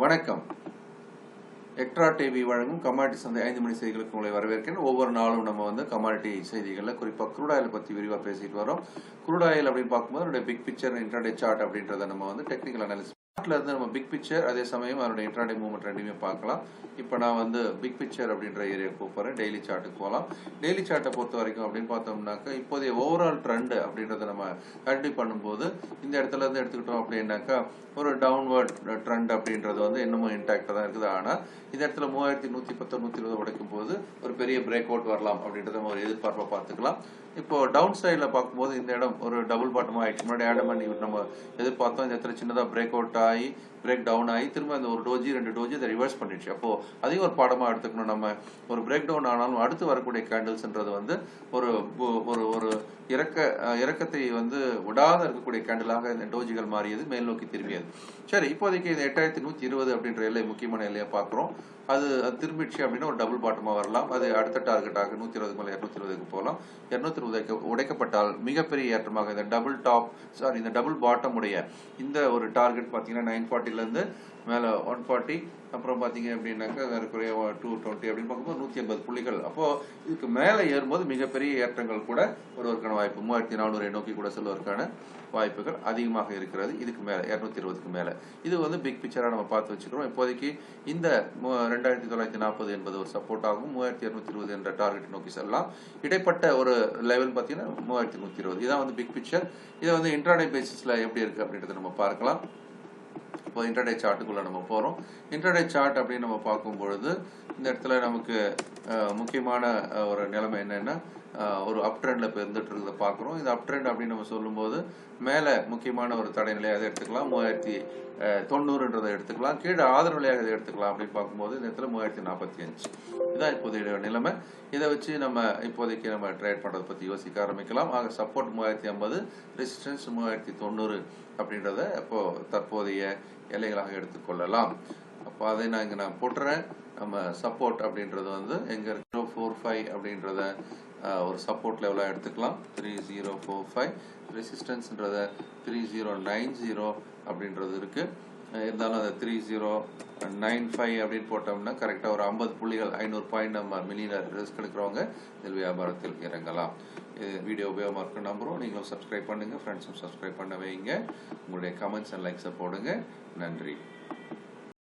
வணக்கம். Extra TV வழங்கும் commodity சந்தை ஐந்து மணி செய்திகளுக்கு உங்களை வரவேற்கிறேன். ஒவ்வொரு நாளும் நம்ம வந்து கமாடிட்டி செய்திகளில் குறிப்பாக குரூடாயில் பற்றி விரிவாக பேசிட்டு வரோம். குரூடாயில் அப்படின்னு பார்க்கும்போது பிக் பிக்சர் இன்டர்டே சார்ட் அப்படின்றத நம்ம வந்து டெக்னிக்கல் அனாலிசிஸ் சார்ட்ல இருந்து நம்ம பிக் பிக்சர் அதே சமயம் அதோட இன்டர்டே மூவ்மெண்ட் ரெண்டுமே பார்க்கலாம். இப்போ நான் வந்து பிக் பிக்சர் அப்படின்ற ஏரியாவுக்கு போகிறேன் டெய்லி சார்ட்டுக்கு போகலாம் டெய்லி சார்ட்டை பொறுத்த வரைக்கும் அப்படின்னு பார்த்தோம்னாக்கா இப்போதைய ஓவரால் ட்ரெண்ட் அப்படின்றத நம்ம கண்டினியூ பண்ணும்போது இந்த இடத்துல இருந்து எடுத்துக்கிட்டோம் அப்படின்னாக்கா ஒரு டவுன்வர்ட் ட்ரெண்ட் அப்படின்றது வந்து இன்னமும் இன்டாக்டாக தான் இருக்குது. ஆனால் இந்த இடத்துல மூவாயிரத்தி நூற்றி பத்து நூற்றி இருபது உடைக்கும் போது ஒரு பெரிய பிரேக் அவுட் வரலாம் அப்படின்றத நம்ம ஒரு எதிர்பார்ப்பை பார்த்துக்கலாம். இப்போ டவுன் சைடில் பார்க்கும்போது இந்த இடம் ஒரு டபுள் பாட்டமாக ஆயிடுச்சு. முன்னாடி ஆடம் பண்ணி நம்ம எதிர்பார்த்தோம். இந்த இடத்துல சின்னதாக பிரேக் அவுட் ஆகி பிரேக் டவுன் ஆகி திரும்ப அந்த ஒரு டோஜி ரெண்டு டோஜி அதை ரிவர்ஸ் பண்ணிடுச்சு. அப்போ அதையும் ஒரு பாடமாக எடுத்துக்கணும். நம்ம ஒரு பிரேக் டவுன் ஆனாலும் அடுத்து வரக்கூடிய கேண்டில்ஸ்ன்றது வந்து ஒரு ஒரு ஒரு இறக்க இறக்கத்தை வந்து விடாத இருக்கக்கூடிய கேண்டிலாக இந்த டோஜிகள் மாறியது மேல் நோக்கி திரும்பியது. சரி இப்போதைக்கு இந்த எட்டாயிரத்தி நூற்றி இருபது அப்படின்ற எல்லை முக்கியமான எல்லையை பார்க்குறோம். அது அது திரும்பிடுச்சு அப்படின்னா ஒரு டபுள் பாட்டமாக வரலாம். அது அடுத்த டார்கெட்டாக நூற்றி இருபது மேலே இரநூத்தி இருபதுக்கு போகலாம். இரநூத்தி இருபதுக்கு உடைக்கப்பட்டால் மிகப்பெரிய ஏற்றமாக இந்த டபுள் டாப் சாரி இந்த டபுள் பாட்டம் உடைய இந்த ஒரு டார்கெட் பார்த்தீங்கன்னா நைன் ஃபார்ட்டிலேருந்து மேலே ஒன் ஃபார்ட்டி அப்புறம் பார்த்தீங்க அப்படின்னாக்கா ஏறக்குறைய டூ டுவெண்ட்டி அப்படின்னு பார்க்கும்போது நூற்றி ஐம்பது புள்ளிகள். அப்போது இதுக்கு மேலே ஏறும்போது மிகப்பெரிய ஏற்றங்கள் கூட ஒருவருக்கான வாய்ப்பு மூவாயிரத்தி நானூறை நோக்கி கூட செல்வதற்கான வாய்ப்புகள் அதிகமாக இருக்கிறது. இதுக்கு மேலே இரநூத்தி இருபதுக்கு மேலே. இது வந்து பிக் பிக்சராக நம்ம பார்த்து வச்சுக்கிறோம். இப்போதைக்கு இந்த ரெண்டாயிரத்தி தொள்ளாயிரத்தி நாற்பது என்பது ஒரு சப்போர்ட் ஆகும். மூவாயிரத்தி இரநூத்தி இருபது என்ற டார்கெட் நோக்கி செல்லலாம். இடைப்பட்ட ஒரு லெவல் பார்த்தீங்கன்னா மூவாயிரத்தி நூற்றி இருபது. இதான் வந்து பிக் பிக்சர் இதை வந்து இன்டர்நெட் பேசிஸில் எப்படி இருக்குது அப்படின்றத நம்ம பார்க்கலாம். இப்போ இன்டர்டே சார்ட்டுக்குள்ளே நம்ம போகிறோம் இன்டர்டே சார்ட் அப்படின்னு நம்ம பார்க்கும் பொழுது இந்த இடத்துல நமக்கு முக்கியமான ஒரு நிலைமை என்னென்னா ஒரு அப் ட்ரெண்டில் இப்போ இருந்துட்டு இருக்கிறத பார்க்குறோம். இந்த அப் ட்ரெண்ட் அப்படின்னு நம்ம சொல்லும்போது மேலே முக்கியமான ஒரு தடை நிலையாக அதை எடுத்துக்கலாம். மூவாயிரத்தி தொண்ணூறுன்றதை எடுத்துக்கலாம். கீழே ஆதரவு நிலையாக இதை எடுத்துக்கலாம் அப்படின்னு பார்க்கும்போது இந்த இடத்துல மூவாயிரத்தி நாற்பத்தி அஞ்சு. இதுதான் இப்போதைய நிலைமை. இதை வச்சு நம்ம இப்போதைக்கு நம்ம ட்ரேட் பண்ணுறதை பற்றி யோசிக்க ஆரம்பிக்கலாம். ஆக சப்போர்ட் மூவாயிரத்தி ஐம்பது ரெசிஸ்டன்ஸ் மூவாயிரத்தி தொண்ணூறு அப்படின்றத இப்போ தற்போதைய எல்லைகளாக எடுத்துக்கொள்ளலாம். அப்போ அதை நான் இங்கே நான் போட்டுறேன். நம்ம சப்போர்ட் அப்படின்றது வந்து எங்கே ஜீரோ ஃபோர் ஃபைவ் அப்படின்றத ஒரு சப்போர்ட் லெவலாக எடுத்துக்கலாம். த்ரீ ஜீரோ ஃபோர் ஃபைவ் ரெசிஸ்டன்ஸ்ன்றத த்ரீ ஜீரோ நைன் ஜீரோ அப்படின்றது இருக்குது இருந்தாலும் அந்த த்ரீ ஜீரோ நைன் ஃபைவ் அப்படின்னு போட்டோம்னா கரெக்டாக ஒரு ஐம்பது புள்ளிகள் ஐநூறு பாயிண்ட் நம்ம மில்லியனர் ரிஸ்க் எடுக்கிறவங்க இதில் வியாபாரத்தில் இறங்கலாம். இது வீடியோ உபயோகமாக இருக்கும் நம்புகிறோம் நீங்களும் சப்ஸ்கிரைப் பண்ணுங்கள் ஃப்ரெண்ட்ஸும் சப்ஸ்கிரைப் பண்ண வைங்க. உங்களுடைய கமெண்ட்ஸ் அண்ட் லைக்ஸை போடுங்க. நன்றி.